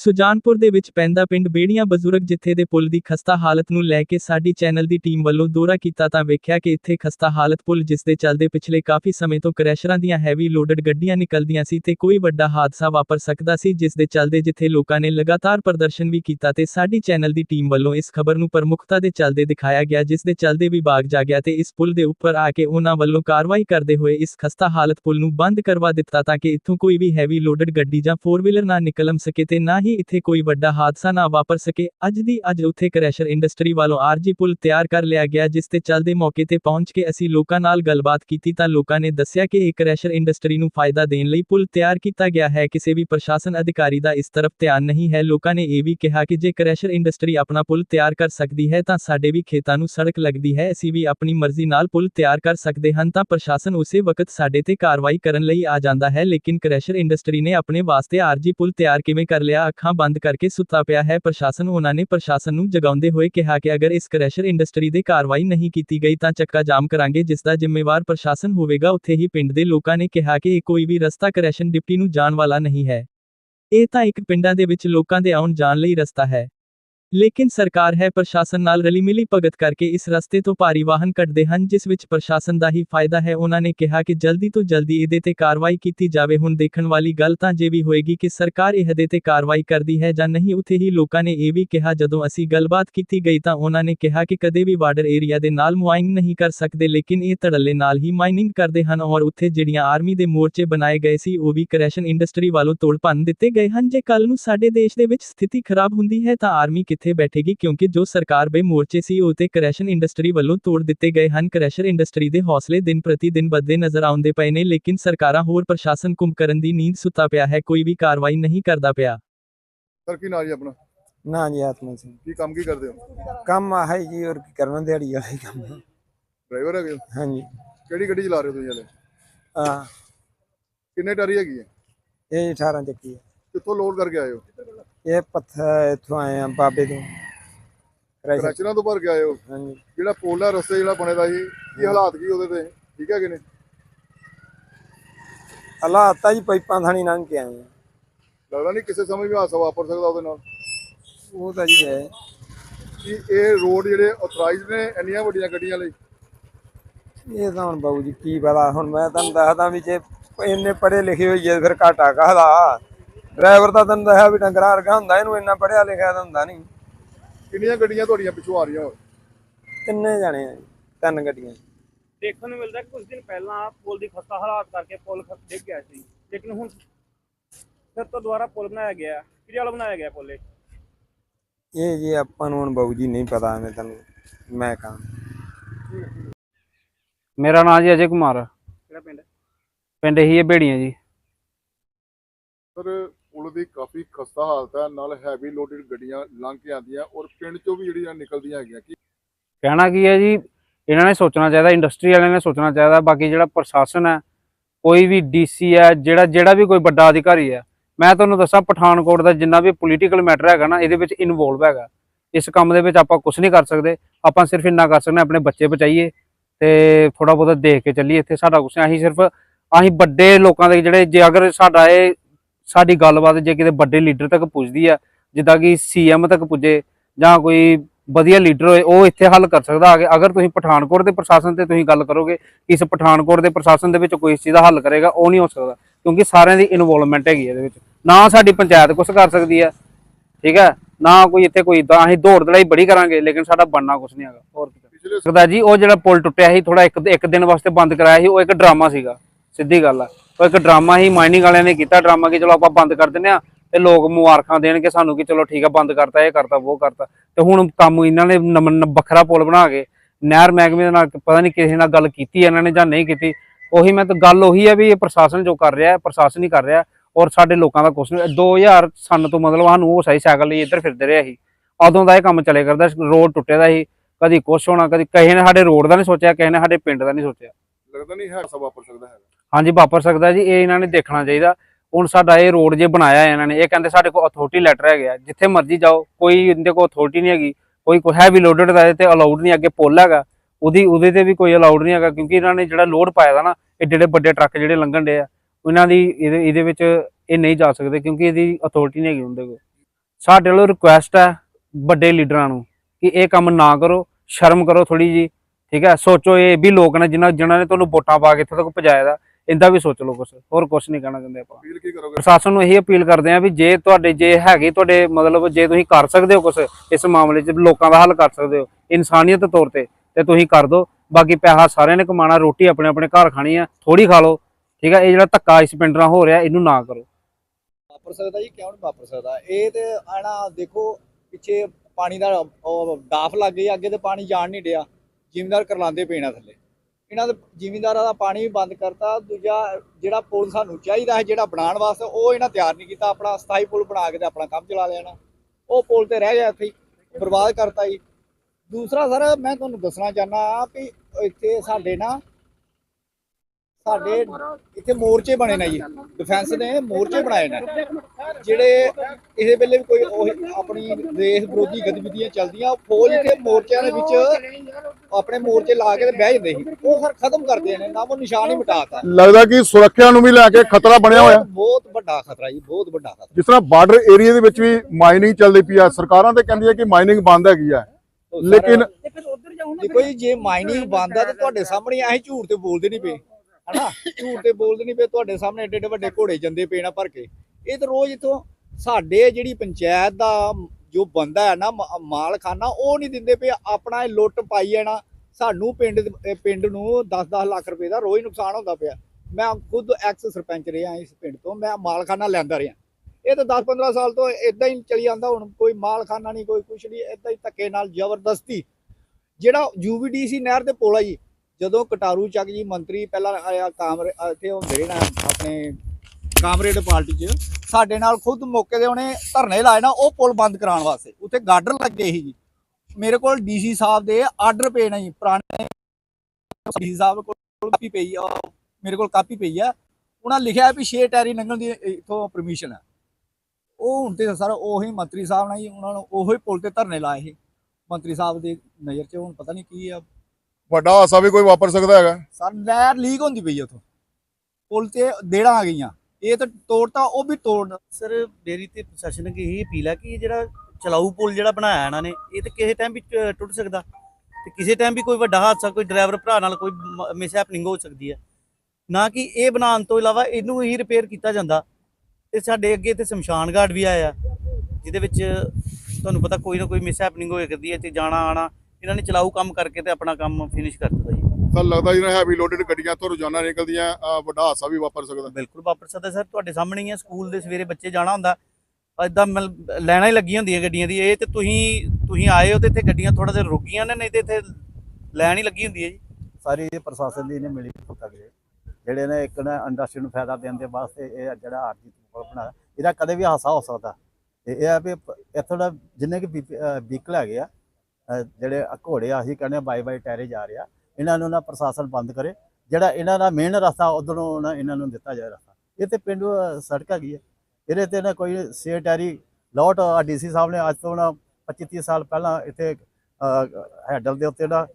ਸੁਜਾਨਪੁਰ ਦੇ ਵਿੱਚ ਪੈਂਦਾ ਪਿੰਡ ਬੇੜੀਆਂ ਬਜ਼ੁਰਗ ਜਿੱਥੇ ਦੇ ਪੁਲ ਦੀ ਖਸਤਾ ਹਾਲਤ ਨੂੰ ਲੈ ਕੇ ਸਾਡੀ ਚੈਨਲ ਦੀ ਟੀਮ ਵੱਲੋਂ ਦੌਰਾ ਕੀਤਾ ਤਾਂ ਵੇਖਿਆ ਕਿ ਇੱਥੇ ਖਸਤਾ ਹਾਲਤ ਪੁਲ ਜਿਸ ਦੇ ਚੱਲਦੇ ਪਿਛਲੇ ਕਾਫੀ ਸਮੇਂ ਤੋਂ ਕ੍ਰੈਸ਼ਰਾਂ ਦੀਆਂ ਹੈਵੀ ਲੋਡਡ ਗੱਡੀਆਂ ਨਿਕਲਦੀਆਂ ਸੀ ਤੇ ਕੋਈ ਵੱਡਾ ਹਾਦਸਾ ਵਾਪਰ ਸਕਦਾ ਸੀ ਜਿਸ ਦੇ ਚੱਲਦੇ ਜਿੱਥੇ ਲੋਕਾਂ ਨੇ ਲਗਾਤਾਰ ਪ੍ਰਦਰਸ਼ਨ ਵੀ ਕੀਤਾ ਤੇ ਸਾਡੀ ਚੈਨਲ ਦੀ ਟੀਮ ਵੱਲੋਂ ਇਸ ਖਬਰ ਨੂੰ ਪ੍ਰਮੁੱਖਤਾ ਦੇ ਚੱਲਦੇ ਦਿਖਾਇਆ ਗਿਆ ਜਿਸ ਦੇ ਚੱਲਦੇ ਵਿਭਾਗ ਜਾਗਿਆ ਤੇ ਇਸ ਪੁਲ ਦੇ ਉੱਪਰ ਆ ਕੇ ਉਹਨਾਂ ਵੱਲੋਂ ਕਾਰਵਾਈ ਕਰਦੇ ਹੋਏ ਇਸ ਖਸਤਾ ਹਾਲਤ ਪੁਲ ਨੂੰ ਬੰਦ ਕਰਵਾ ਦਿੱਤਾ ਤਾਂ ਕਿ ਇੱਥੋਂ ਕੋਈ ਵੀ ਹੈਵੀ ਲੋਡਡ ਗੱਡੀ ਜਾਂ 4 ਵੀਲਰ ਨਾ ਨਿਕਲਮ ਸਕੇ ਤੇ ਨਾ ਹੀ ਇੱਥੇ ਕੋਈ ਵੱਡਾ ਹਾਦਸਾ ਨਾ ਵਾਪਰ ਸਕੇ। ਅੱਜ ਦੀ ਅੱਜ ਉੱਥੇ ਕ੍ਰੈਸ਼ਰ ਇੰਡਸਟਰੀ ਵੱਲੋਂ ਆਰਜੀ ਪੁਲ ਤਿਆਰ ਕਰ ਲਿਆ ਗਿਆ, ਜਿਸ ਤੇ ਚੱਲਦੇ ਮੌਕੇ ਤੇ ਪਹੁੰਚ ਕੇ ਅਸੀਂ ਲੋਕਾਂ ਨਾਲ ਗੱਲਬਾਤ ਕੀਤੀ ਤਾਂ ਲੋਕਾਂ ਨੇ ਦੱਸਿਆ ਕਿ ਇਹ ਕ੍ਰੈਸ਼ਰ ਇੰਡਸਟਰੀ ਨੂੰ ਫਾਇਦਾ ਦੇਣ ਲਈ ਪੁਲ ਤਿਆਰ ਕੀਤਾ ਗਿਆ ਹੈ। ਕਿਸੇ ਵੀ ਪ੍ਰਸ਼ਾਸਨ ਅਧਿਕਾਰੀ ਦਾ ਇਸ ਤਰਫ ਧਿਆਨ ਨਹੀਂ ਹੈ। ਲੋਕਾਂ ਨੇ ਇਹ ਵੀ ਕਿਹਾ ਕਿ ਜੇ ਕ੍ਰੈਸ਼ਰ ਇੰਡਸਟਰੀ ਆਪਣਾ ਪੁਲ ਤਿਆਰ ਕਰ ਸਕਦੀ ਹੈ ਤਾਂ ਸਾਡੇ ਵੀ ਖੇਤਾਂ ਨੂੰ ਸੜਕ ਲੱਗਦੀ ਹੈ। ਅਸੀਂ ਵੀ ਆਪਣੀ ਮਰਜ਼ੀ ਨਾਲ ਪੁਲ ਤਿਆਰ ਕਰ ਸਕਦੇ ਹਨ ਤਾਂ ਪ੍ਰਸ਼ਾਸਨ ਉਸੇ ਵਕਤ ਸਾਡੇ ਤੇ ਕਾਰਵਾਈ ਕਰਨ ਲਈ ਆ ਜਾਂਦਾ ਹੈ। ਲੇਕਿਨ ਕ੍ਰੈਸ਼ਰ ਇੰਡਸਟਰੀ ਨੇ ਆਪਣੇ ਵਾਸਤੇ ਆਰਜੀ ਪੁਲ ਤਿਆਰ ਕਿਵੇਂ ਕਰ ਲਿਆ ਅੱਖਾਂ ਬੰਦ ਕਰਕੇ ਸੁੱਤਾ ਪਿਆ ਹੈ। ਪ੍ਰਸ਼ਾਸਨ ਉਹਨਾਂ ਨੇ ਪ੍ਰਸ਼ਾਸਨ ਨੂੰ ਜਗਾਉਂਦੇ ਹੋਏ ਕਿਹਾ ਕਿ ਅਗਰ ਇਸ ਕ੍ਰੈਸ਼ਰ ਇੰਡਸਟਰੀ ਦੇ ਕਾਰਵਾਈ ਨਹੀਂ ਕੀਤੀ ਗਈ ਤਾਂ ਚੱਕਾ ਜਾਮ ਕਰਾਂਗੇ, ਜਿਸ ਦਾ ਜ਼ਿੰਮੇਵਾਰ ਪ੍ਰਸ਼ਾਸਨ ਹੋਵੇਗਾ, ਉੱਥੇ ਹੀ ਪਿੰਡ ਦੇ ਲੋਕਾਂ ਨੇ ਕਿਹਾ ਕਿ ਇਹ ਕੋਈ ਵੀ ਰਸਤਾ ਕ੍ਰੈਸ਼ਨ ਡਿਪਟੀ ਨੂੰ ਜਾਣ ਵਾਲਾ ਨਹੀਂ ਹੈ। ਇਹ ਤਾਂ ਇੱਕ ਪਿੰਡਾਂ ਦੇ ਵਿੱਚ ਲੋਕਾਂ ਦੇ ਆਉਣ ਜਾਣ ਲਈ ਰਸਤਾ ਹੈ। ਲੇਕਿਨ ਸਰਕਾਰ ਹੈ ਪ੍ਰਸ਼ਾਸਨ ਨਾਲ ਰਲੀ ਮਿਲੀ ਭਗਤ ਕਰਕੇ ਇਸ ਰਸਤੇ ਤੋਂ ਭਾਰੀ ਵਾਹਨ ਕੱਢਦੇ ਹਨ, ਜਿਸ ਵਿੱਚ ਪ੍ਰਸ਼ਾਸਨ ਦਾ ਹੀ ਫਾਇਦਾ ਹੈ। ਉਹਨਾਂ ਨੇ ਕਿਹਾ ਕਿ ਜਲਦੀ ਤੋਂ ਜਲਦੀ ਇਹਦੇ ਤੇ ਕਾਰਵਾਈ ਕੀਤੀ ਜਾਵੇ। ਹੁਣ ਦੇਖਣ ਵਾਲੀ ਗੱਲ ਤਾਂ ਜੇ ਵੀ ਹੋਏਗੀ ਕਿ ਸਰਕਾਰ ਇਹਦੇ ਤੇ ਕਾਰਵਾਈ ਕਰਦੀ ਹੈ ਜਾਂ ਨਹੀਂ, ਉੱਥੇ ਹੀ ਲੋਕਾਂ ਨੇ ਇਹ ਵੀ ਕਿਹਾ, ਜਦੋਂ ਅਸੀਂ ਗੱਲਬਾਤ ਕੀਤੀ ਗਈ ਤਾਂ ਉਹਨਾਂ ਨੇ ਕਿਹਾ ਕਿ ਕਦੇ ਵੀ ਬਾਰਡਰ ਏਰੀਆ ਦੇ ਨਾਲ ਮੁਆਇਨ ਨਹੀਂ ਕਰ ਸਕਦੇ, ਲੇਕਿਨ ਇਹ ਧੜੱਲੇ ਨਾਲ ਹੀ ਮਾਈਨਿੰਗ ਕਰਦੇ ਹਨ ਔਰ ਉੱਥੇ ਜਿਹੜੀਆਂ ਆਰਮੀ ਦੇ ਮੋਰਚੇ ਬਣਾਏ ਗਏ ਸੀ, ਉਹ ਵੀ ਕਰੈਸ਼ਨ ਇੰਡਸਟਰੀ ਵੱਲੋਂ ਤੋੜ ਭੰਨ ਦਿੱਤੇ ਗਏ ਹਨ। ਜੇ ਕੱਲ ਨੂੰ ਸਾਡੇ ਦੇਸ਼ ਦੇ ਵਿੱਚ ਸਥਿਤੀ ਖਰਾਬ ਹੁੰਦੀ ਹੈ ਤਾਂ ਆਰਮੀ ਕਿੱਥੇ ਬੈਠੇਗੀ ਕਿਉਂਕਿ ਜੋ ਸਰਕਾਰ ਬੇ ਮੋਰਚੇ ਸੀ ਉਹ ਤੇ ਕ੍ਰੈਸ਼ਨ ਇੰਡਸਟਰੀ ਵੱਲੋਂ ਤੋੜ ਦਿੱਤੇ ਗਏ ਹਨ। ਕ੍ਰੈਸ਼ਰ ਇੰਡਸਟਰੀ ਦੇ ਹੌਸਲੇ ਦਿਨ ਪ੍ਰਤੀ ਦਿਨ ਵੱਧਦੇ ਨਜ਼ਰ ਆਉਂਦੇ ਪਏ ਨੇ ਲੇਕਿਨ ਸਰਕਾਰਾਂ ਹੋਰ ਪ੍ਰਸ਼ਾਸਨ ਕੁੰਭ ਕਰਨ ਦੀ ਨੀਂਦ ਸੁੱਤਾ ਪਿਆ ਹੈ ਕੋਈ ਵੀ ਕਾਰਵਾਈ ਨਹੀਂ ਕਰਦਾ ਪਿਆ। ਸਰ ਕੀ ਨਾਂ ਜੀ ਆਪਣਾ? ਨਾ ਜੀ ਆਤਮਾ ਸਿੰਘ। ਕੀ ਕੰਮ ਕੀ ਕਰਦੇ ਹੋ? ਕੰਮ ਆਹ ਹੀ ਜੀ ਹੋਰ ਕੀ ਕਰਨਾ ਦਿਹਾੜੀ ਵਾਲਾ ਹੀ ਕੰਮ। ਹੈ। ਡਰਾਈਵਰ ਹੈਗੇ ਹੋ? ਹਾਂਜੀ। ਕਿਹੜੀ ਗੱਡੀ ਚਲਾ ਰਹੇ ਹੋ ਤੁਸੀਂ ਹਲੇ? ਆ ਕਿੰਨੇ ਟਾਰੀ ਹੈਗੀ ਹੈ? ਇਹ 18 ਚੱਕੀ ਹੈ। ਕਿੱਥੋਂ ਲੋਡ ਕਰਕੇ ਆਏ ਹੋ? ਇਹ ਪੱਥਰ ਇੱਥੋਂ ਆਏ ਆ ਬਾਬੇ ਤੋਂ। ਕਰੈਚਰਾਂ ਤੋਂ ਭਰ ਕੇ ਆਏ ਹੋ? ਹਾਂਜੀ। ਜਿਹੜਾ ਪੋਲ ਰਸਤੇ ਜਿਹੜਾ ਬਣੇ ਦਾ ਸੀ ਕੀ ਹਾਲਾਤ ਕੀ ਉਹਦੇ ਤੇ? ਠੀਕ ਹੈਗੇ ਨੇ ਹਾਲਾਤ ਤਾਂ ਜੀ ਪਾਈਪਾਂ ਥਾਣੀ ਲੰਘ ਕੇ ਆਏ ਆ। ਲੱਗਦਾ ਨਹੀਂ ਕਿਸੇ ਸਮੇਂ ਵੀ ਹਾਦਸਾ ਵਾਪਰ ਸਕਦਾ ਉਹਦੇ ਨਾਲ। ਉਹ ਤਾਂ ਜੀ ਹੈ। ਕਿ ਇਹ ਰੋਡ ਜਿਹੜੇ ਆਥੋਰਾਈਜ਼ਡ ਨੇ ਇੰਨੀਆਂ ਵੱਡੀਆਂ ਗੱਡੀਆਂ ਲਈ? ਇਹ ਤਾਂ ਹੁਣ ਬਾਬੂ ਜੀ ਕੀ ਪਤਾ ਹੁਣ ਮੈਂ ਤੁਹਾਨੂੰ ਦੱਸਦਾ ਵੀ ਜੇ ਇੰਨੇ ਪੜ੍ਹੇ ਲਿਖੇ ਹੋਈਏ ਫਿਰ ਘਾਟਾ ਕਾਹਦਾ? ਡਰਾਈਵਰ ਤਾਂ ਤੈਨੂੰ ਦੱਸਿਆ ਵੀ ਡੰਗਰਾ ਵਰਗਾ ਹੁੰਦਾ ਇਹਨੂੰ ਇੰਨਾ ਪੜ੍ਹਿਆ ਲਿਖਿਆ ਤਾਂ ਹੁੰਦਾ ਨਹੀਂ। ਕਿੰਨੀਆਂ ਗੱਡੀਆਂ ਤੁਹਾਡੀਆਂ ਪਿੱਛੋਂ ਆ ਰਹੀਆਂ? ਕਿੰਨੇ ਜਾਣੇ ਆ ਜੀ ਤਿੰਨ ਗੱਡੀਆਂ। ਦੇਖਣ ਨੂੰ ਮਿਲਦਾ ਕੁਝ ਦਿਨ ਪਹਿਲਾਂ ਪੁਲ ਦੀ ਖਸਤਾ ਹਾਲਾਤ ਕਰਕੇ ਪੁਲ ਡਿੱਗ ਗਿਆ ਸੀ। ਲੇਕਿਨ ਹੁਣ ਫਿਰ ਤੋਂ ਦੁਬਾਰਾ ਪੁਲ ਬਣਾਇਆ ਗਿਆ ਕਿਹੜੇ ਵਾਲਾ ਬਣਾਇਆ ਗਿਆ ਪੁਲ ਇਹ? ਇਹ ਜੀ ਆਪਾਂ ਨੂੰ ਹੁਣ ਬਾਬੂ ਜੀ ਨਹੀਂ ਪਤਾ ਐਵੇਂ ਤੁਹਾਨੂੰ ਮੈਂ ਕਹਾਂ। ਮੇਰਾ ਨਾਮ ਜੀ ਅਜੇ ਕੁਮਾਰ। ਕਿਹੜਾ ਪਿੰਡ? ਪਿੰਡ ਹੀ ਹੈ ਬੇੜੀਆਂ ਜੀ। ਸਰ ਪੁਲ ਦੀ ਕਾਫੀ ਖਸਤਾ ਹਾਲਤ ਹੈ, ਨਾਲ ਹੈਵੀ ਲੋਡਡ ਗੱਡੀਆਂ ਲੰਘ ਕੇ ਆਉਂਦੀਆਂ ਔਰ ਪਿੰਡ ਚੋਂ ਵੀ ਜਿਹੜੀਆਂ ਨਿਕਲਦੀਆਂ ਹੈਗੀਆਂ। ਕੀ ਕਹਿਣਾ ਕੀ ਹੈ ਜੀ? ਇਹਨਾਂ ਨੇ ਸੋਚਣਾ ਚਾਹੀਦਾ ਇੰਡਸਟਰੀ ਵਾਲਿਆਂ ਨੇ ਸੋਚਣਾ ਚਾਹੀਦਾ, ਬਾਕੀ ਜਿਹੜਾ ਪ੍ਰਸ਼ਾਸਨ ਹੈ, ਕੋਈ ਵੀ ਡੀਸੀ ਹੈ, ਜਿਹੜਾ ਜਿਹੜਾ ਵੀ ਕੋਈ ਵੱਡਾ ਅਧਿਕਾਰੀ ਹੈ, ਮੈਂ ਤੁਹਾਨੂੰ ਦੱਸਾਂ ਪਠਾਨਕੋਟ ਦਾ ਜਿੰਨਾ ਵੀ ਪੋਲੀਟੀਕਲ ਮੈਟਰ ਹੈਗਾ ਨਾ, ਇਹਦੇ ਵਿੱਚ ਇਨਵੋਲਵ ਹੈਗਾ। ਇਸ ਕੰਮ ਦੇ ਵਿੱਚ ਆਪਾਂ ਕੁਝ ਨਹੀਂ ਕਰ ਸਕਦੇ, ਆਪਾਂ ਸਿਰਫ ਇੰਨਾ ਕਰ ਸਕਦੇ ਆਪਣੇ ਬੱਚੇ ਬਚਾਈਏ ਤੇ ਥੋੜਾ ਬਹੁਤਾ ਦੇਖ ਕੇ ਚੱਲੀਏ ਇੱਥੇ ਸਾਡਾ ਕੁਛ ਅਸੀਂ ਸਿਰਫ, ਅਸੀਂ ਵੱਡੇ ਲੋਕਾਂ ਦੇ ਜਿਹੜੇ, ਜੇ ਅਗਰ ਸਾਡਾ ਇਹ ਸਾਡੀ ਗੱਲਬਾਤ ਜੇ ਕਿਤੇ ਵੱਡੇ ਲੀਡਰ ਤੱਕ ਪੁੱਜਦੀ ਆ ਜਿੱਦਾਂ ਕਿ ਸੀਐਮ ਤੱਕ ਪੁੱਜੇ ਜਾਂ ਕੋਈ ਵਧੀਆ ਲੀਡਰ ਹੋਏ ਉਹ ਇੱਥੇ ਹੱਲ ਕਰ ਸਕਦਾ ਆ ਅਗਰ ਤੁਸੀਂ ਪਠਾਨਕੋਟ ਦੇ ਪ੍ਰਸ਼ਾਸਨ ਤੇ ਤੁਸੀਂ ਗੱਲ ਕਰੋਗੇ ਇਸ ਪਠਾਨਕੋਟ ਦੇ ਪ੍ਰਸ਼ਾਸਨ ਦੇ ਵਿੱਚ ਕੋਈ ਇਸ ਚੀਜ਼ ਦਾ ਹੱਲ ਕਰੇਗਾ ਉਹ ਨਹੀਂ ਹੋ ਸਕਦਾ ਕਿਉਂਕਿ ਸਾਰਿਆਂ ਦੀ ਇਨਵੋਲਵਮੈਂਟ ਹੈਗੀ ਇਹਦੇ ਵਿੱਚ। ਨਾ ਸਾਡੀ ਪੰਚਾਇਤ ਕੁਝ ਕਰ ਸਕਦੀ ਹੈ ਠੀਕ ਹੈ ਨਾ ਕੋਈ ਇੱਥੇ ਕੋਈ ਏਦਾਂ ਅਸੀਂ ਦੌੜ ਦੜਾਈ ਬੜੀ ਕਰਾਂਗੇ ਲੇਕਿਨ ਸਾਡਾ ਬਣਨਾ ਕੁਝ ਨਹੀਂ ਹੈਗਾ। ਹੋਰ ਕੀ ਸਕਦਾ ਜੀ ਉਹ ਜਿਹੜਾ ਪੁਲ ਟੁੱਟਿਆ ਸੀ ਥੋੜਾ ਇੱਕ ਇੱਕ ਦਿਨ ਵਾਸਤੇ ਬੰਦ ਕਰਾਇਆ ਸੀ ਉਹ ਇੱਕ ਡਰਾਮਾ ਸੀਗਾ। ਸਿੱਧੀ ਗੱਲ ਆ। ਉਹ ਇੱਕ ਡਰਾਮਾ ਹੀ ਮਾਈਨਿੰਗ ਵਾਲਿਆਂ ਨੇ ਕੀਤਾ ਡਰਾਮਾ ਕਿ ਚਲੋ ਆਪਾਂ ਬੰਦ ਕਰ ਦਿੰਦੇ ਆ ਤੇ ਲੋਕ ਮੁਬਾਰਕਾਂ ਦੇਣਗੇ ਸਾਨੂੰ ਕਿ ਚਲੋ ਠੀਕ ਆ, ਬੰਦ ਕਰਤਾ, ਇਹ ਕਰਤਾ, ਉਹ ਕਰਤਾ। ਤੇ ਹੁਣ ਕੰਮ ਇਹਨਾਂ ਨੇ ਵੱਖਰਾ ਪੁਲ ਬਣਾ ਕੇ ਨਹਿਰ ਮਹਿਕਮੇ ਦੇ ਨਾਲ ਪਤਾ ਨਹੀਂ ਕਿਸੇ ਨਾਲ ਗੱਲ ਕੀਤੀ ਇਹਨਾਂ ਨੇ ਜਾਂ ਨਹੀਂ ਕੀਤੀ। ਉਹੀ ਮੈਂ ਤਾਂ ਗੱਲ ਉਹੀ ਹੈ ਵੀ ਇਹ ਪ੍ਰਸ਼ਾਸਨ ਜੋ ਕਰ ਰਿਹਾ ਹੈ ਪ੍ਰਸ਼ਾਸਨ ਹੀ ਕਰ ਰਿਹਾ ਔਰ ਸਾਡੇ ਲੋਕਾਂ ਦਾ ਕੁਛ ਨਹੀਂ। 2000 ਸਨ ਤੋਂ ਮਤਲਬ ਸਾਨੂੰ ਉਹ ਸਹੀ ਸਾਈਕਲ ਲਈ ਇੱਧਰ ਫਿਰਦੇ ਰਿਹਾ ਸੀ। ਉਦੋਂ ਦਾ ਇਹ ਕੰਮ ਚਲੇ ਕਰਦਾ ਰੋਡ ਟੁੱਟੇ ਦਾ ਸੀ, ਕਦੀ ਕੁਛ ਹੋਣਾ, ਕਦੀ ਕਿਸੇ ਨੇ ਸਾਡੇ ਰੋਡ ਦਾ ਨਹੀਂ ਸੋਚਿਆ, ਕਿਸੇ ਨੇ ਸਾਡੇ ਪਿੰਡ ਦਾ ਨਹੀਂ ਸੋਚਿਆ। ਲੱਗਦਾ ਨਹੀਂ ਹਾਦਸਾ ਵਾਪਰ ਸਕਦਾ ਹੈਗਾ। ਹਾਂਜੀ, ਵਾਪਰ ਸਕਦਾ ਜੀ, ਇਹ ਇਹਨਾਂ ਨੇ ਦੇਖਣਾ ਚਾਹੀਦਾ। ਹੁਣ ਸਾਡਾ ਇਹ ਰੋਡ ਜੇ ਬਣਾਇਆ ਇਹਨਾਂ ਨੇ, ਇਹ ਕਹਿੰਦੇ ਸਾਡੇ ਕੋਲ ਅਥਾਰਟੀ ਲੈਟਰ ਹੈਗੇ ਆ। ਜਿੱਥੇ ਮਰਜ਼ੀ ਜਾਓ, ਕੋਈ ਇਹਦੇ ਕੋਲ ਅਥਾਰਟੀ ਨਹੀਂ ਹੈਗੀ, ਕੋਈ ਕੋਈ ਹੈਵੀ ਲੋਡਡ ਦਾ ਇਹ ਤੇ ਅਲਾਉਡ ਨਹੀਂ, ਅੱਗੇ ਪੁੱਲ ਹੈਗਾ। ਉਹਦੀ, ਉਹਦੇ ਤੇ ਵੀ ਕੋਈ ਅਲਾਉਡ ਨਹੀਂ ਹੈਗਾ, ਕਿਉਂਕਿ ਇਹਨਾਂ ਨੇ ਜਿਹੜਾ ਲੋਡ ਪਾਇਆ ਦਾ ਨਾ, ਇਹ ਜਿਹੜੇ ਵੱਡੇ ਟਰੱਕ ਜਿਹੜੇ ਲੰਘਣ ਦੇ ਆ ਉਹਨਾਂ ਦੀ ਇਹਦੇ ਇਹਦੇ ਵਿੱਚ ਇਹ ਨਹੀਂ ਜਾ ਸਕਦੇ, ਕਿਉਂਕਿ ਇਹਦੀ ਅਥਾਰਟੀ ਨਹੀਂ ਹੈਗੀ ਉਹਦੇ ਕੋਲ। ਸਾਡੇ ਵੱਲੋਂ ਰਿਕੁਐਸਟ ਹੈ ਵੱਡੇ ਲੀਡਰਾਂ ਨੂੰ ਕਿ ਇਹ ਕੰਮ ਨਾ ਕਰੋ, ਸ਼ਰਮ ਕਰੋ ਥੋੜੀ ਜੀ ਠੀਕ ਹੈ? ਸੋਚੋ ਇਹ ਵੀ ਲੋਕ ਨੇ ਜਿਨ੍ਹਾਂ ਜਿਨ੍ਹਾਂ ਨੇ ਤੁਹਾਨੂੰ ਵੋਟਾਂ ਪਾ ਕੇ ਇੱਥੇ ਤੱਕ ਪਹੁੰਚਾਇਆ ਦਾ ਇਹਦਾ ਵੀ ਸੋਚ ਲਓ ਕੁਛ ਹੋਰ ਕੁਛ ਨਹੀਂ ਕਹਿਣਾ ਚਾਹੁੰਦੇ ਆਪਾਂ। ਅਪੀਲ ਕੀ ਕਰੋਗੇ? ਪ੍ਰਸ਼ਾਸਨ ਨੂੰ ਇਹੀ ਅਪੀਲ ਕਰਦੇ ਆ ਵੀ ਜੇ ਤੁਹਾਡੇ ਜੇ ਹੈਗੇ ਤੁਹਾਡੇ ਮਤਲਬ ਜੇ ਤੁਸੀਂ ਕਰ ਸਕਦੇ ਹੋ ਕੁਛ ਇਸ ਮਾਮਲੇ 'ਚ ਲੋਕਾਂ ਦਾ ਹੱਲ ਕਰ ਸਕਦੇ ਹੋ ਇਨਸਾਨੀਅਤ ਤੌਰ ਤੇ ਤੇ ਤੁਸੀਂ ਕਰ ਦਿਓ ਬਾਕੀ ਪੈਸਾ ਸਾਰਿਆਂ ਨੇ ਕਮਾਣਾ ਰੋਟੀ ਆਪਣੇ ਆਪਣੇ ਘਰ ਖਾਣੀ ਆ ਥੋੜੀ ਖਾ ਲਓ ਠੀਕ ਹੈ ਇਹ ਜਿਹੜਾ ਧੱਕਾ ਇਸ ਪਿੰਡ ਨਾਲ ਹੋ ਰਿਹਾ ਇਹਨੂੰ ਨਾ ਕਰੋ। ਵਾਪਰ ਸਕਦਾ ਜੀ ਕਿਉਂ ਨਹੀਂ ਵਾਪਰ ਸਕਦਾ? ਇਹ ਤੇ ਆਣਾ ਦੇਖੋ ਪਿੱਛੇ ਪਾਣੀ ਦਾ ਡਾਫ ਲੱਗ ਗਈ ਅੱਗੇ ਤੇ ਪਾਣੀ ਜਾਣ ਨਹੀਂ ਡਿਆ। ਜ਼ਿਮੀਂਦਾਰ ਕਰਲਾਉਂਦੇ ਪੇਣਾ ਥੱਲੇ। ਇਹਨਾਂ ਦੇ ਜ਼ਿਮੀਂਦਾਰਾਂ ਦਾ ਪਾਣੀ ਵੀ ਬੰਦ ਕਰਤਾ। ਦੂਜਾ ਜਿਹੜਾ ਪੁਲ ਸਾਨੂੰ ਚਾਹੀਦਾ ਹੈ, ਜਿਹੜਾ ਬਣਾਉਣ ਵਾਸਤੇ, ਉਹ ਇਹਨਾਂ ਤਿਆਰ ਨਹੀਂ ਕੀਤਾ। ਆਪਣਾ ਸਥਾਈ ਪੁਲ ਬਣਾ ਕੇ ਤੇ ਆਪਣਾ ਕੰਮ ਚਲਾ ਲੈਣਾ ਉਹ ਪੁਲ ਤੇ ਰਹਿ ਗਿਆ ਇੱਥੇ ਹੀ, ਬਰਬਾਦ ਕਰਤਾ ਜੀ। ਦੂਸਰਾ ਸਰ, ਮੈਂ ਤੁਹਾਨੂੰ ਦੱਸਣਾ ਚਾਹਨਾ ਵੀ ਇੱਥੇ ਸਾਡੇ ਨਾ ਸਾਡੇ ਇੱਥੇ ਮੋਰਚੇ ਬਣੇ ਨੇ ਜੀ। ਡਿਫੈਂਸ ਨੇ ਮੋਰਚੇ ਬਣਾਏ ਨੇ। ਜਿਹੜੇ ਕਿਸੇ ਵੇਲੇ ਵੀ ਕੋਈ ਉਹ ਆਪਣੀ ਦੇਸ਼ ਵਿਰੋਧੀ ਗਤੀਵਿਧੀਆਂ ਚੱਲਦੀਆਂ ਫੌਜ ਤੇ ਮੋਰਚਿਆਂ ਦੇ ਵਿੱਚ ਆਪਣੇ ਮੋਰਚੇ ਲਾ ਕੇ ਤੇ ਬਹਿ ਜਾਂਦੇ ਸੀ। ਉਹ ਸਰ ਖਤਮ ਕਰਦੇ ਨੇ ਨਾਮੋ ਨਿਸ਼ਾਨ ਹੀ ਮਿਟਾਤਾ ਲੱਗਦਾ ਕਿ ਸੁਰੱਖਿਆ ਨੂੰ ਵੀ ਲੈ ਕੇ ਖਤਰਾ ਬਣਿਆ ਹੋਇਆ। ਬਹੁਤ ਵੱਡਾ ਖਤਰਾ ਜੀ ਬਹੁਤ ਵੱਡਾ ਖਤਰਾ। ਜਿਸ ਤਰ੍ਹਾਂ ਬਾਰਡਰ ਏਰੀਆ ਦੇ ਵਿੱਚ ਵੀ ਮਾਈਨਿੰਗ ਚੱਲਦੀ ਪਈ ਆ ਸਰਕਾਰਾਂ ਤੇ ਕਹਿੰਦੀਆਂ ਕਿ ਮਾਈਨਿੰਗ ਬੰਦ ਹੈਗੀ ਆ। ਉਹ ਲੇਕਿਨ ਦੇਖੋ ਜੀ ਜੇ ਮਾਈਨਿੰਗ ਬੰਦ ਆ ਤੇ ਤੁਹਾਡੇ ਸਾਹਮਣੇ ਅਸੀਂ ਝੂਠ ਤੇ ਬੋਲਦੇ ਨਹੀਂ ਪਏ। ਹਨਾ? ਝੂਠ ਤੇ ਬੋਲਦੇ ਨਹੀਂ ਪਏ ਤੁਹਾਡੇ ਸਾਹਮਣੇ ਏਡੇ ਏਡੇ ਵੱਡੇ ਘੋੜੇ ਜਾਂਦੇ ਪਏ ਨਾ ਭਰ ਕੇ। ਇਹ ਤਾਂ ਰੋਜ਼ ਇਥੋਂ ਸਾਡੇ ਜਿਹੜੀ ਪੰਚਾਇਤ ਦਾ ਜੋ ਬੰਦਾ ਹੈ ਨਾ ਮਾਲਖਾਨਾ, ਉਹ ਨਹੀਂ ਦਿੰਦੇ ਪਏ, ਆਪਣਾ ਇਹ ਲੁੱਟ ਪਾਈ ਹੈ ਨਾ, ਸਾਨੂੰ ਪਿੰਡ ਪਿੰਡ ਨੂੰ 10-10 ਲੱਖ ਰੁਪਏ ਦਾ ਰੋਜ਼ ਨੁਕਸਾਨ ਹੁੰਦਾ ਪਿਆ। ਮੈਂ ਖੁਦ ਐਕਸ ਸਰਪੰਚ ਰਿਹਾ ਇਸ ਪਿੰਡ ਤੋਂ, ਮੈਂ ਮਾਲਖਾਨਾ ਲੈਂਦਾ ਰਿਹਾ। ਇਹ ਤਾਂ 10-15 ਸਾਲ ਤੋਂ ਇਦਾਂ ਹੀ ਚਲੀ ਜਾਂਦਾ ਹੁਣ, ਕੋਈ ਮਾਲਖਾਨਾ ਨਹੀਂ ਕੋਈ ਕੁਛ ਨਹੀਂ ਇਦਾਂ ਹੀ ਧੱਕੇ ਨਾਲ ਜ਼ਬਰਦਸਤੀ। ਜਿਹੜਾ ਯੂਵੀਡੀਸੀ ਨਹਿਰ ਦੇ ਪੁਲ ਆ ਜੀ ਜਦੋਂ ਕਟਾਰੂ ਚੱਕ ਜੀ ਮੰਤਰੀ ਪਹਿਲਾਂ ਆਇਆ ਕਾਮਰੇ ਇੱਥੇ ਹੁੰਦੇ ਰਹੇ ਨਾ ਆਪਣੇ ਕਾਮਰੇਡ ਪਾਰਟੀ 'ਚ, ਸਾਡੇ ਨਾਲ ਖੁਦ ਮੌਕੇ ਦੇ ਉਹਨੇ ਧਰਨੇ ਲਾਏ ਨਾ, ਉਹ ਪੁਲ ਬੰਦ ਕਰਾਉਣ ਵਾਸਤੇ। ਉੱਥੇ ਗਾਰਡਰ ਲੱਗੇ ਸੀ ਜੀ। ਮੇਰੇ ਕੋਲ ਡੀਸੀ ਸਾਹਿਬ ਦੇ ਆਰਡਰ ਪਏ ਨੇ ਜੀ, ਪੁਰਾਣੇ ਡੀਸੀ ਸਾਹਿਬ ਕੋਲ ਕਾਪੀ ਪਈ ਆ, ਮੇਰੇ ਕੋਲ ਕਾਪੀ ਪਈ ਆ। ਉਹਨਾਂ ਲਿਖਿਆ ਵੀ ਛੇ ਟੈਰੀ ਲੰਘਣ ਦੀ ਇਥੋਂ ਪਰਮਿਸ਼ਨ ਹੈ ਉਹ ਹੁਣ ਤੇ ਸਰ ਉਹੀ ਮੰਤਰੀ ਸਾਹਿਬ ਨੇ ਜੀ, ਉਹਨਾਂ ਨੂੰ ਉਹੀ ਪੁਲ ਤੇ ਧਰਨੇ ਲਾਏ ਸੀ। ਮੰਤਰੀ ਸਾਹਿਬ ਦੇ ਨਜ਼ਰ 'ਚ ਹੁਣ ਪਤਾ ਨਹੀਂ ਕੀ ਆ। ਵੱਡਾ ਹਾਸਾ ਵੀ ਕੋਈ ਵਾਪਰ ਸਕਦਾ ਹੈਗਾ। ਸਰ ਨਹਿਰ ਲੀਕ ਹੁੰਦੀ ਪਈ ਆ ਉੱਥੋਂ। ਪੁਲ ਤੇ ਦੇੜਾਂ ਆ ਗਈਆਂ। ਇਹ ਤਾਂ ਤੋੜਤਾ ਉਹ ਵੀ ਤੋੜ ਸਰ ਮੇਰੀ ਤੇ ਪ੍ਰਸ਼ਾਸਨ ਅੱਗੇ ਇਹ ਅਪੀਲ ਆ ਕਿ ਇਹ ਜਿਹੜਾ ਚਲਾਊ ਪੁਲ ਜਿਹੜਾ ਬਣਾਇਆ ਇਹਨਾਂ ਨੇ ਇਹ ਤੇ ਕਿਸੇ ਟਾਈਮ ਵੀ ਟੁੱਟ ਸਕਦਾ। ਤੇ ਕਿਸੇ ਟਾਈਮ ਵੀ ਕੋਈ ਵੱਡਾ ਹਾਦਸਾ ਕੋਈ ਡਰਾਈਵਰ ਭਰਾ ਨਾਲ ਕੋਈ ਮਿਸ ਹੈਪਨਿੰਗ ਹੋ ਸਕਦੀ ਹੈ ਨਾ ਕਿ ਇਹ ਬਣਾਉਣ ਤੋਂ ਇਲਾਵਾ ਇਹਨੂੰ ਹੀ ਰਿਪੇਅਰ ਕੀਤਾ ਜਾਂਦਾ। ਤੇ ਸਾਡੇ ਅੱਗੇ ਤੇ ਸ਼ਮਸ਼ਾਨ ਘਾਟ ਵੀ ਆਇਆ। ਜਿਹਦੇ ਵਿੱਚ ਤੁਹਾਨੂੰ ਪਤਾ ਕੋਈ ਨਾ ਕੋਈ ਮਿਸ ਹੈਪਨਿੰਗ ਹੋਏ ਕਰਦੀ ਹੈ ਤੇ ਜਾਣਾ ਆਣਾ ਇਹਨਾਂ ਨੇ ਚਲਾਊ ਕੰਮ ਕਰਕੇ ਤੇ ਆਪਣਾ ਕੰਮ ਫਿਨਿਸ਼ ਕਰ ਦਿੱਤਾ ਜੀ। ਤਾਂ ਲੱਗਦਾ ਜਿਹੜਾ ਹੈਵੀ ਲੋਡਡ ਗੱਡੀਆਂ ਤੋਂ ਰੋਜ਼ਾਨਾ ਨਿਕਲਦੀਆਂ ਵੱਡਾ ਹਾਸਾ ਵੀ ਵਾਪਰ ਸਕਦਾ। ਬਿਲਕੁਲ ਵਾਪਰ ਸਕਦਾ ਸਰ ਤੁਹਾਡੇ ਸਾਹਮਣੇ ਹੀ ਹੈ ਸਕੂਲ ਦੇ ਸਵੇਰੇ ਬੱਚੇ ਜਾਣਾ ਹੁੰਦਾ ਇਦਾਂ ਲੈਣਾ ਹੀ ਲੱਗੀਆਂ ਹੁੰਦੀਆਂ ਗੱਡੀਆਂ ਦੀ ਇਹ ਤੇ ਤੁਸੀਂ ਤੁਸੀਂ ਆਏ ਹੋ ਤੇ ਇੱਥੇ ਗੱਡੀਆਂ ਥੋੜਾ ਜਿਹਾ ਰੁਕ ਗਈਆਂ ਨੇ ਨਹੀਂ ਤੇ ਇੱਥੇ ਲੈਣ ਹੀ ਲੱਗੀ ਹੁੰਦੀ ਹੈ ਜੀ। ਸਾਰੀ ਇਹ ਪ੍ਰਸ਼ਾਸਨ ਦੀ ਨੇ ਮਿਲੀ ਭੁਗਤ ਗਏ ਜਿਹੜੇ ਨੇ ਇੱਕ ਨਾ ਇੰਡਸਟਰੀ ਨੂੰ ਫਾਇਦਾ ਦੇਣ ਦੇ ਵਾਸਤੇ ਇਹ ਜਿਹੜਾ ਆਰਜੀ ਪੁਲ ਬਣਾਇਆ ਇਹਦਾ ਕਦੇ ਵੀ ਹਾਸਾ ਹੋ ਸਕਦਾ। ਤੇ ਇਹ ਆ ਵੀ ਇੱਥੋਂ ਦਾ ਜਿੰਨੇ ਕਿ ਵਹੀਕਲ ਹੈਗੇ ਆ ਜਿਹੜੇ ਘੋੜੇ ਆ, ਅਸੀਂ ਕਹਿੰਦੇ ਆ ਬਾਈ ਬਾਈ ਟਾਇਰੇ ਜਾ ਰਿਹਾ ਇਹਨਾਂ ਨੂੰ ਨਾ ਪ੍ਰਸ਼ਾਸਨ ਬੰਦ ਕਰੇ। ਜਿਹੜਾ ਇਹਨਾਂ ਦਾ ਮੇਨ ਰਸਤਾ, ਉਧਰੋਂ ਨਾ ਇਹਨਾਂ ਨੂੰ ਦਿੱਤਾ ਜਾਏ ਰਸਤਾ। ਇਹ ਤੇ ਪਿੰਡੂ ਸੜਕ ਹੈਗੀ ਹੈ ਇਹਦੇ ਤੇ ਨਾ ਕੋਈ ਸੇ ਟਾਇਰੀ ਲੋਟ ਡੀਸੀ ਸਾਹਿਬ ਨੇ ਅੱਜ ਤੋਂ ਨਾ 25 30 ਸਾਲ ਪਹਿਲਾਂ ਇੱਥੇ ਹੈਡਲ ਦੇ ਉੱਤੇ ਨਾ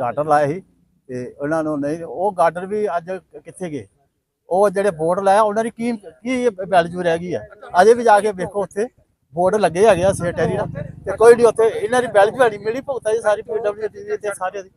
ਗਾਰਡਨ ਲਾਇਆ ਸੀ। ਤੇ ਉਹਨਾਂ ਨੂੰ ਨਹੀਂ, ਉਹ ਗਾਰਡਰ ਵੀ ਅੱਜ ਕਿੱਥੇ ਗਏ? ਉਹ ਜਿਹੜੇ ਬੋਰਡ ਲਾਇਆ, ਉਹਨਾਂ ਦੀ ਕੀ ਕੀ ਵੈਲਿਊ ਰਹਿ ਗਈ ਹੈ ਅਜੇ ਵੀ ਜਾ ਕੇ ਵੇਖੋ ਉੱਥੇ। ਬੋਰਡ ਲੱਗੇ ਹੈਗੇ ਆ ਸੇਟਰੀ ਦਾ ਤੇ ਕੋਈ ਨਹੀਂ ਉੱਥੇ ਇਹਨਾਂ ਦੀ ਵੈਲਿਊ ਨਹੀਂ ਮਿਲੀ ਭੁਗਤਾ ਜੀ ਸਾਰੀ ਪੀਡਬਲਯੂ ਤੇ ਸਾਰੇ ਦੀ।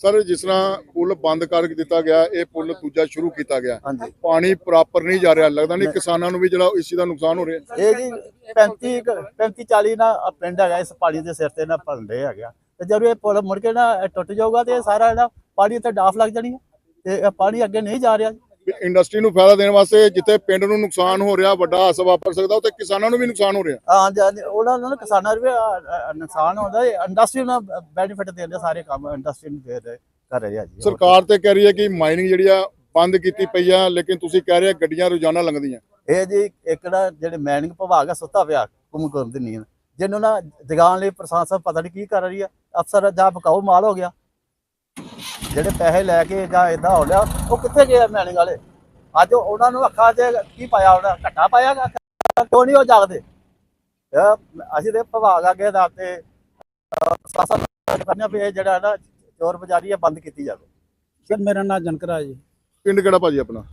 ਸਰ ਜਿਸ ਤਰ੍ਹਾਂ ਪੁਲ ਬੰਦ ਕਰ ਦਿੱਤਾ ਗਿਆ ਇਹ ਪੁਲ ਦੂਜਾ ਸ਼ੁਰੂ ਕੀਤਾ ਗਿਆ। ਪਾਣੀ ਪ੍ਰਾਪਰ ਨਹੀਂ ਜਾ ਰਿਹਾ ਲੱਗਦਾ ਨਹੀਂ ਕਿਸਾਨਾਂ ਨੂੰ ਵੀ ਜਿਹੜਾ ਇਸ ਚੀਜ਼ ਦਾ ਨੁਕਸਾਨ ਹੋ ਰਿਹਾ। ਇਹ ਜੀ 35 ਕੁ- 35 40 ਨਾ ਪਿੰਡ ਹੈਗਾ ਇਸ ਪਾਣੀ ਦੇ ਸਿਰ ਤੇ ਨਾ ਭੰਡੇ ਹੈਗਾ ਤੇ ਜਦੋਂ ਇਹ ਪੁਲ ਮੁੜ ਕੇ ਨਾ ਟੁੱਟ ਜਾਊਗਾ ਤੇ ਸਾਰਾ ਜਿਹੜਾ ਪਾਣੀ ਉੱਤੇ ਡਾਫ ਲੱਗ ਜਾਣੀ ਹੈ ਤੇ ਪਾਣੀ ਅੱਗੇ ਨਹੀਂ ਜਾ ਰਿਹਾ। ਇੰਡਸਟਰੀ ਨੂੰ ਫਾਇਦਾ ਦੇਣ ਵਾਸਤੇ ਜਿੱਥੇ ਪਿੰਡ ਨੂੰ ਨੁਕਸਾਨ ਹੋ ਰਿਹਾ ਵੱਡਾ ਹਾਸਾ ਵਾਪਰ ਸਕਦਾ ਉੱਥੇ ਕਿਸਾਨਾਂ ਨੂੰ ਵੀ ਨੁਕਸਾਨ ਹੋ ਰਿਹਾ। ਹਾਂ ਜੀ ਉਹਨਾਂ ਨੂੰ ਕਿਸਾਨਾਂ ਨੂੰ ਵੀ ਨੁਕਸਾਨ ਹੁੰਦਾ ਇੰਡਸਟਰੀ ਨੂੰ ਬੈਨੀਫਿਟ ਦੇ ਰਹੇ ਸਾਰੇ ਕੰਮ ਇੰਡਸਟਰੀ ਨੂੰ ਦੇ ਰਹੇ ਕਰ ਰਹੇ ਜੀ। ਸਰਕਾਰ ਤੇ ਕਹਿ ਰਹੀ ਹੈ ਕਿ ਮਾਈਨਿੰਗ ਜਿਹੜੀ ਆ ਬੰਦ ਕੀਤੀ ਪਈ ਆ ਲੇਕਿਨ ਤੁਸੀਂ ਕਹਿ ਰਹੇ ਗੱਡੀਆਂ ਰੋਜ਼ਾਨਾ ਲੰਘਦੀਆਂ। ਇਹ ਜੀ ਇੱਕ ਨਾ ਜਿਹੜੇ ਮੈਨਿੰਗ ਵਿਭਾਗ ਆ ਸੁੱਤਾ ਪਿਆ ਕੁਮ ਕੁਮ ਦੀ ਨੀਂਦ। ਜਿਹਨੂੰ ਨਾ ਜਗਾਉਣ ਲਈ ਪ੍ਰਸ਼ਾਸਨ ਪਤਾ ਨਹੀਂ ਕੀ ਕਰ ਰਹੀ ਆ। ਅਫਸਰ ਜਾਂ ਬਕਾਊ ਮਾਲ ਹੋ ਗਿਆ ਜਿਹੜੇ ਪੈਸੇ ਲੈ ਕੇ ਜਾਂ ਇਦਾਂ ਹੋ ਲਿਆ ਉਹ ਕਿੱਥੇ ਗਏ ਮੈਨਿੰਗ ਵਾਲੇ? ਅੱਜ ਉਹਨਾਂ ਨੂੰ ਅੱਖਾਂ 'ਚ ਕੀ ਪਾਇਆ ਉਹਨਾਂ ਘੱਟਾ ਪਾਇਆ? ਕਿਉਂ ਨਹੀਂ ਉਹ ਜਾਗਦੇ? ਇਹ ਅਸੀਂ ਤੇ ਵਿਭਾਗ ਅੱਗੇ ਦਾ ਤੇ ਪ੍ਰਸ਼ਾਸਨ ਕਰਨਾ ਵੀ ਇਹ ਜਿਹੜਾ ਨਾ ਚੋਰ ਬਜ਼ਾਰੀ ਆ ਬੰਦ ਕੀਤੀ ਜਾਵੇ। ਸਰ ਮੇਰਾ ਨਾਮ ਜਨਕਰਾ ਜੀ ਪਿੰਡ ਕਿਹੜਾ ਭਾਜੀ ਆਪਣਾ?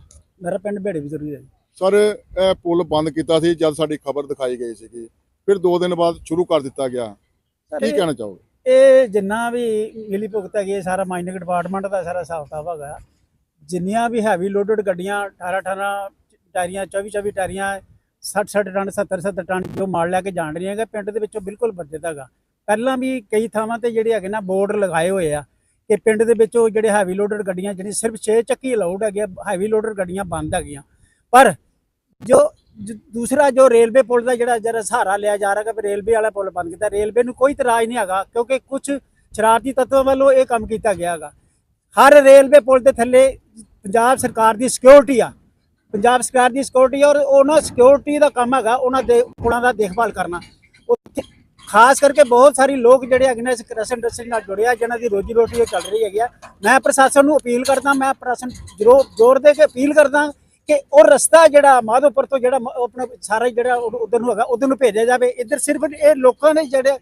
ਮੇਰਾ ਪਿੰਡ ਭੇੜੇ ਬਜ਼ੁਰਗੀ ਹੈ ਜੀ। ਸਰ ਇਹ ਪੁਲ ਬੰਦ ਕੀਤਾ ਸੀ ਜਦ ਸਾਡੀ ਖਬਰ ਦਿਖਾਈ ਗਈ ਸੀਗੀ। ਫਿਰ 2 ਦਿਨ ਬਾਅਦ ਸ਼ੁਰੂ ਕਰ ਦਿੱਤਾ ਗਿਆ। ਕੀ ਇਹ- ਕਹਿਣਾ ਚਾਹੋਗੇ? ਇਹ ਜਿੰਨਾ ਵੀ ਮਿਲੀ ਭੁਗਤ ਹੈਗੀ, ਇਹ ਸਾਰਾ ਮਾਈਨਿੰਗ ਡਿਪਾਰਟਮੈਂਟ ਦਾ ਸਾਰਾ ਹਿਸਾਬ ਕਿਤਾਬ ਹੈਗਾ। ਜਿੰਨੀਆਂ ਵੀ ਹੈਵੀ ਲੋਡਡ ਗੱਡੀਆਂ 18 18 ਟਾਇਰੀਆਂ 24 24 ਟਾਇਰੀਆਂ 60 60 ਟਨ 70 70 ਟਨ ਜੋ ਮਾਲ ਲੈ ਕੇ ਜਾਣ ਰਹੀਆਂ ਹੈਗਾ, ਪਿੰਡ ਦੇ ਵਿੱਚੋਂ ਬਿਲਕੁਲ ਬਚਤ ਹੈਗਾ। ਪਹਿਲਾਂ ਵੀ ਕਈ ਥਾਵਾਂ ਤੇ ਜਿਹੜੇ ਹੈਗੇ ਨਾ ਬੋਰਡ ਲਗਾਏ ਹੋਏ ਆ ਕਿ ਪਿੰਡ ਦੇ ਵਿੱਚੋਂ ਜਿਹੜੇ ਹੈਵੀ ਲੋਡਡ ਗੱਡੀਆਂ, ਜਿਹੜੀ ਸਿਰਫ 6 ਚੱਕੀ ਅਲਾਉਡ ਹੈਗੇ ਹੈਵੀ ਲੋਡਡ ਗੱਡੀਆਂ ਬੰਦ ਹੈਗੀਆਂ। ਪਰ ਜੋ ਜ- ਦੂਸਰਾ ਜੋ ਰੇਲਵੇ ਪੁਲ ਦਾ ਜਿਹੜਾ ਜਿਹੜਾ ਸਹਾਰਾ ਲਿਆ ਜਾ ਰਿਹਾ ਕਿ ਰੇਲਵੇ ਵਾਲਾ ਪੁਲ ਬੰਦ ਕੀਤਾ, ਰੇਲਵੇ ਨੂੰ ਕੋਈ ਇਤਰਾਜ਼ ਨਹੀਂ ਹੈਗਾ ਕਿਉਂਕਿ ਕੁਝ ਸ਼ਰਾਰਤੀ ਤੱਤਾਂ ਵੱਲੋਂ ਇਹ ਕੰਮ ਕੀਤਾ ਗਿਆ ਹੈਗਾ। ਹਰ ਰੇਲਵੇ ਪੁਲ ਦੇ ਥੱਲੇ ਪੰਜਾਬ ਸਰਕਾਰ ਦੀ ਸਿਕਿਉਰਿਟੀ ਆ। ਪੰਜਾਬ ਸਰਕਾਰ ਦੀ ਸਿਕਿਉਰਿਟੀ ਔਰ ਉਹਨਾਂ ਸਿਕਿਉਰਿਟੀ ਦਾ ਕੰਮ ਹੈਗਾ ਉਹਨਾਂ ਦੇ ਪੁਲਾਂ ਦਾ ਦੇਖਭਾਲ ਕਰਨਾ। ਉੱਥੇ ਖਾਸ ਕਰਕੇ ਬਹੁਤ ਸਾਰੇ ਲੋਕ ਜਿਹੜੇ ਹੈਗੇ ਨੇ ਇਸ ਕ੍ਰੈਸ਼ਨ ਇੰਡਸਟਰੀ ਨਾਲ ਜੁੜੇ ਆ, ਜਿਨ੍ਹਾਂ ਦੀ ਰੋਜੀ ਰੋਟੀ ਉਹ ਚੱਲ ਰਹੀ ਹੈਗੀ ਆ। ਮੈਂ ਪ੍ਰਸ਼ਾਸਨ ਨੂੰ ਅਪੀਲ ਕਰਦਾ, ਮੈਂ ਪ੍ਰਸ਼ਾਸਨ ਜ਼ਰੂਰ ਜ਼ੋਰ ਦੇ ਕੇ ਅਪੀਲ ਕਰਦਾ ਕਿ ਉਹ ਰਸਤਾ ਜਿਹੜਾ ਮਾਧੋਪੁਰ ਤੋਂ ਜਿਹੜਾ ਉਹ ਆਪਣਾ ਸਾਰਾ ਜਿਹੜਾ ਉਧਰ ਨੂੰ ਹੈਗਾ, ਉਧਰ ਨੂੰ ਭੇਜਿਆ ਜਾਵੇ। ਇੱਧਰ ਸਿਰਫ ਇਹ ਲੋਕਾਂ ਨੇ ਜਿਹੜੇ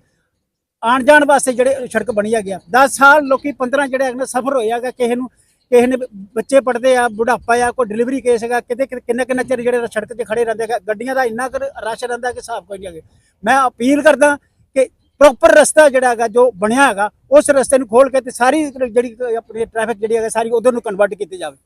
ਆਣ ਜਾਣ ਵਾਸਤੇ ਜਿਹੜੇ ਸੜਕ ਬਣੀ ਹੈਗੀ ਆ। 10 ਸਾਲ ਲੋਕੀ 15 ਜਿਹੜੇ ਹੈਗੇ ਨੇ, ਸਫਰ ਹੋਇਆ ਹੈਗਾ, ਕਿਸੇ ਨੂੰ ਕਿਸੇ ਨੇ ਬੱਚੇ ਪੜਦੇ ਆ, ਬੁਢਾਪਾ ਆ, ਕੋਈ ਡਿਲੀਵਰੀ ਕੇਸ ਹੈਗਾ, ਕਿਤੇ ਕਿੰਨੇ ਕਿੰਨਾ ਚਿਰ ਜਿਹੜੇ ਸੜਕ ਤੇ ਖੜੇ ਰਹਿੰਦੇ ਹੈਗੇ, ਗੱਡੀਆਂ ਦਾ ਇੰਨਾ ਕੁ ਰਸ਼ ਰਹਿੰਦਾ ਕਿ ਹਿਸਾਬ ਕੋਈ ਨਹੀਂ ਹੈਗਾ। ਮੈਂ ਅਪੀਲ ਕਰਦਾ ਕਿ ਪ੍ਰੋਪਰ ਰਸਤਾ ਜਿਹੜਾ ਹੈਗਾ, ਜੋ ਬਣਿਆ ਹੈਗਾ, ਉਸ ਰਸਤੇ ਨੂੰ ਖੋਲ ਕੇ ਤੇ ਸਾਰੀ ਜਿਹੜੀ ਆਪਣੀ ਟ੍ਰੈਫਿਕ ਜਿਹੜੀ ਹੈਗਾ, ਸਾਰੀ ਉਧਰ ਨੂੰ ਕਨਵਰਟ ਕੀਤੀ ਜਾਵੇ।